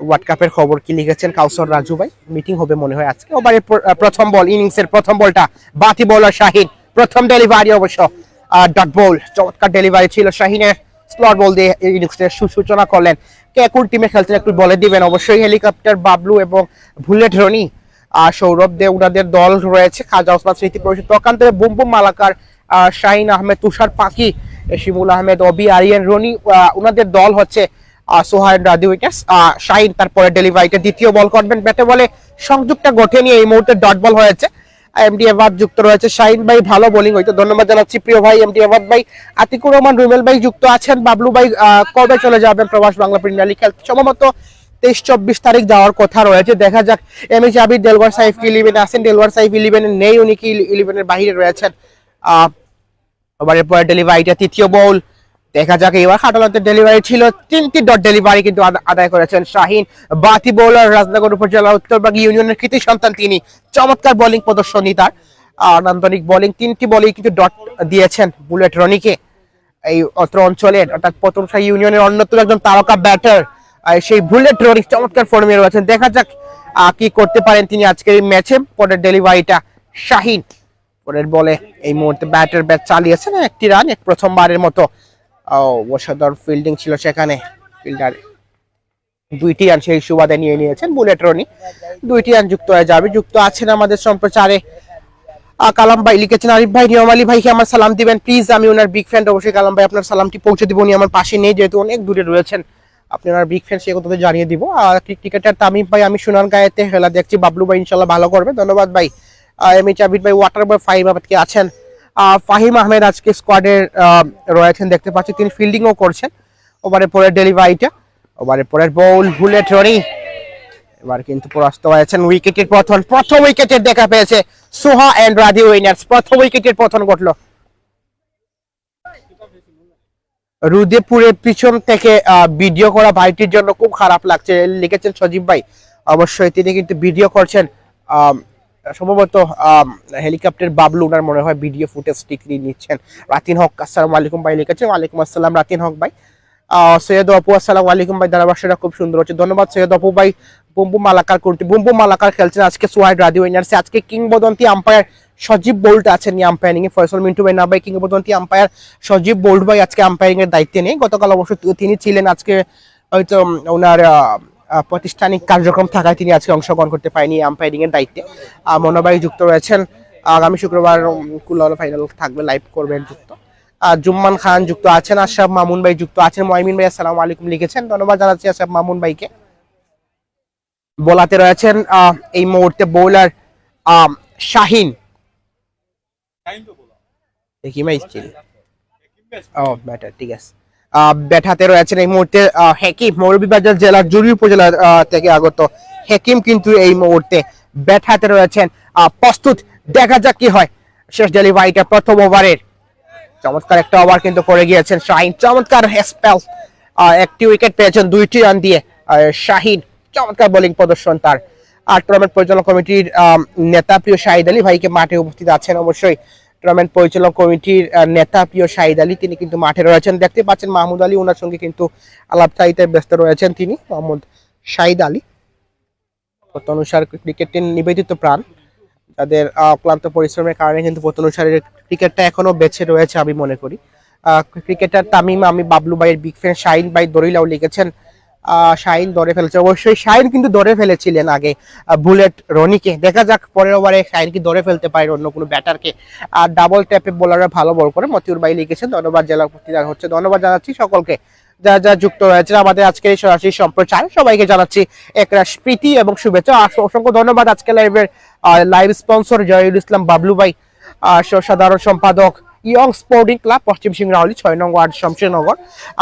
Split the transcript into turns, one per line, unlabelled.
World কাপের খবর কি লিখেছেন? কাউসর রাজু ভাই মিটিং হবে মনে হয় আজকে। ওভারের প্রথম বল ইনিংসের প্রথম বলটা বাতি বোলার শাহিন প্রথম ডেলিভারি অবশ্য। ডট বল চমৎকার ডেলিভারি ছিল শাহিনের স্লট বল দিয়ে ইনিংসের সুসূচনা করলেন। কে কোন টিমে খেলছেন একটু বলে দিবেন। অবশ্যই হেলিকপ্টার বাবলু এবং বুলেট রনি আর সৌরভ দে উনাদের দল রয়েছে। খাজা ওসমান স্মৃতি পরিষদ তকান্তরে বুম বুম মালাকার শাহিন আহমেদ তুষার পাখি শিমুল আহমেদ অবি আরিয়ান রনি আহ, উনাদের দল হচ্ছে আহ, সোহান রাদি উইকেটস শাহিন তারপরে ডেলিভারিতে দ্বিতীয় বল করবেন। ব্যাটে বলে সংযোগটা ঘটেনি এই মুহূর্তে ডট বল হয়েছে। এমডি এভাদ যুক্ত রয়েছে। শাহিন ভাই ভালো বোলিং হইতো। ধন্যবাদ জানাচ্ছি। প্রিয় ভাই এমডি এভাদ ভাই আতিকুর রহমান রুমেল ভাই যুক্ত আছেন। বাবলু ভাই কবে চলে যাবেন? প্রবাস বাংলা প্রিমিয়ার লিগ খেলতে। সম্ভবত তেইশ চব্বিশ তারিখ যাওয়ার কথা রয়েছে। দেখা যাক। এম এইচ আবির দেলওয়ার সাইফ ইলেভেনে আছেন? দেলওয়ার সাইফ ইলেভেনে নেই। উনি কি ইলেভেনের বাইরে রয়েছেন? আহ ওভারের পরে ডেলিভারিটা তৃতীয় বল দেখা যাক এবার খাটালতের ডেলিভারি ছিল। তিনটি ডট ডেলিভারি কিন্তু আদায় করেছেন শাহিন। বাতি বোলার রাজনগর উপজেলা উত্তরবাগ ইউনিয়নের কৃতি সন্তান তিনি। চমৎকার বোলিং প্রদর্শনী তার। আহ, নান্দনিক বোলিং তিনটি বলেই কিন্তু ডট দিয়েছেন বুলেট রনিকে। এই অত্র অঞ্চলের অর্থাৎ পতনশাহী ইউনিয়নের অন্যতম একজন তারকা ব্যাটার সেই বুলেট রনি চমৎকার ফর্মে রয়েছেন। দেখা যাক কি করতে পারেন তিনি আজকের এই ম্যাচে পরের ডেলিভারিটা শাহিন। পরের বলে এই মুহূর্তে ব্যাটের ব্যাট চালিয়েছেন। একটি রান এক প্রথমবারের মতো। অসাধারণ ফিল্ডিং ছিল সেখানে। ফিল্ডার দুইটি রান সেই সুবাদে নিয়ে নিয়েছেন বুলেট রনি দুইটি রান যুক্ত হয়ে যাবে, যুক্ত আছেন আমাদের সম্প্রচারে। কালাম ভাই লিখেছেন, আরিফ ভাই, নিয়ম আলী ভাইকে আমার সালাম দিবেন। প্লিজ আমি ওনার বিগ ফ্যান অবশ্যই। কালাম ভাই, আপনার সালামটি পৌঁছে দিব। উনি আমার পাশে নেই, যেহেতু অনেক দূরে রয়েছেন। আপনি ওনার বিগ ফ্যান সে কথা জানিয়ে দিব। আর ক্রিকেটার তামিম ভাই, আমি সোনার গায়েতে খেলা দেখছি। বাবলু ভাই, ইনশাল্লাহ ভালো করবে। ধন্যবাদ ভাই। এম এইচ আবিদ ভাই ওয়াটার বয় ফাইভ কি আছেন। ফাহিম আহমেদ আজকে স্কোয়াডের রয়েছেন, দেখতে পাচ্ছি। তিনি ফিল্ডিংও করছেন। ওভারের পরের ডেলিভারিটা ওভারের পরের বল বুলেট রনি এবার কিন্তু পরাস্ত হয়েছেন উইকেটের পতন। প্রথম উইকেটের দেখা পেয়েছে সোহা এন্ড রাধি উইনার্স প্রথম উইকেটের পতন ঘটলো। রুদেপুরের পিছন থেকে ভিডিও করা ভাইটির জন্য খুব খারাপ লাগছে। লিখেছেন সজীব ভাই। অবশ্যই তিনি কিন্তু ভিডিও করছেন সম্ভবত হেলিকপ্টার বাবলু ওনার মনে হয় ভিডিও ফুটেজ টিকরি নিচ্ছেন। রাতিন হক, আসসালামু আলাইকুম ভাই লিখেছেন ওয়ালাইকুম আসসালাম, রাতিন হক ভাই। সৈয়দ আপু আসসালামু আলাইকুম ভাই, ধারাভাষ্যটা খুব সুন্দর হচ্ছে। ধন্যবাদ সৈয়দ অপু ভাই, বুম্বু মালাকার করতে, বুম্বু মালাকার খেলছেন আজকে সোয়াইড রাদি উইনার্সে আজকে কিংবদন্তি আম্পায়ার সজীব বোল্ট আছেন আম্পায়ারিং এ। ফয়সল মিন্টু ভাই, না ভাই, কিংবদন্তি আম্পায়ার সজীব বোল্ট ভাই আজকে আম্পায়ারিং এর দায়িত্বে নেই। গতকাল অবশ্য তিনি ছিলেন আজকে হয়তো ওনার প্রাতিষ্ঠানিক কার্যক্রম থাকায় তিনি আজকে অংশগ্রহণ করতে পারেনি আম্পায়ারিং এর দায়িত্বে। মনোবাই যুক্ত রয়েছেন। আগামী শুক্রবার কুল্লাল ফাইনাল থাকবে লাইভ করবেন যুক্ত। জুম্মান খান যুক্ত আছেন আশরাফ মামুন ভাই যুক্ত আছেন। ময়মিন ভাই আসসালামু আলাইকুম লিখেছেন। ধন্যবাদ জানাচ্ছি আশরাফ মামুন ভাইকে। বোলাতে রয়েছেন আহ, এই মুহূর্তে বোলার শাহিন। দেখি মাই ও ব্যাটার ঠিক আছে। হাতে রয়েছেন এই মুহূর্তে হেকিম, মৌলভীবাজার জেলার জরুরি উপজেলা থেকে আগত হেকিম কিন্তু এই মুহূর্তে ব্যাট হাতে রয়েছেন প্রস্তুত, দেখা যাক কি হয়। শেষ ডেলিভারিটা প্রথম ওভারের। চমৎকার একটা ওভার কিন্তু করে গিয়েছেন শাহিন। চমৎকার স্পেল একটি উইকেট পেয়েছেন, দুইটি রান দিয়ে। শাহিন, চমৎকার বোলিং প্রদর্শন তার। আর টুর্নামেন্ট পরিচালনা কমিটির নেতা প্রিয় শাহিদ আলী ভাইকে মাঠে উপস্থিত আছেন অবশ্যই। টুর্নামেন্ট পরিচালনা কমিটির নেতা প্রিয় শাহিদ আলী তিনি কিন্তু মাঠে রয়েছেন। দেখতে পাচ্ছেন মাহমুদ আলী ওনার সঙ্গে কিন্তু আলাপচারিতায় ব্যস্ত রয়েছেন তিনি মোহাম্মদ শাহিদ আলী। অনুসার ক্রিকেটের নিবেদিত প্রাণ তাদের আহ, ক্লান্ত পরিশ্রমের কারণে কিন্তু অনুসারের ক্রিকেটটা এখনও বেঁচে রয়েছে আমি মনে করি। ক্রিকেটার তামিম আমি বাবলু ভাইয়ের বিগ ফ্যান শাহিন ভাই দরিলাও লিখেছেন শাহিন ধরে ফেলেছে। অবশ্যই শাহিন কিন্তু ধরে ফেলেছিলেন আগে বুলেট রনিকে। দেখা যাক পরের ওভারে শাহিন কি ধরে ফেলতে পারে অন্য কোনো ব্যাটারকে। আর ডাবল ট্যাপে বোলাররা ভালো বল করে। মতিউর ভাই লিখেছেন, ধন্যবাদ জেলা উপস্থিত হচ্ছে। ধন্যবাদ জানাচ্ছি সকলকে। যারা যারা যুক্ত রয়েছে আমাদের আজকের সরাসরি সম্প্রচার, সবাইকে জানাচ্ছি একরাশ প্রীতি এবং শুভেচ্ছা। আর অসংখ্য ধন্যবাদ আজকে লাইভের লাইভ স্পন্সর জয়ুল ইসলাম বাবলু ভাই সাধারণ সম্পাদক ইয়ং স্পোর্টিং ক্লাব, পশ্চিম সিংরাহলি ছয় নং ওয়ার্ড, শমশেরনগর।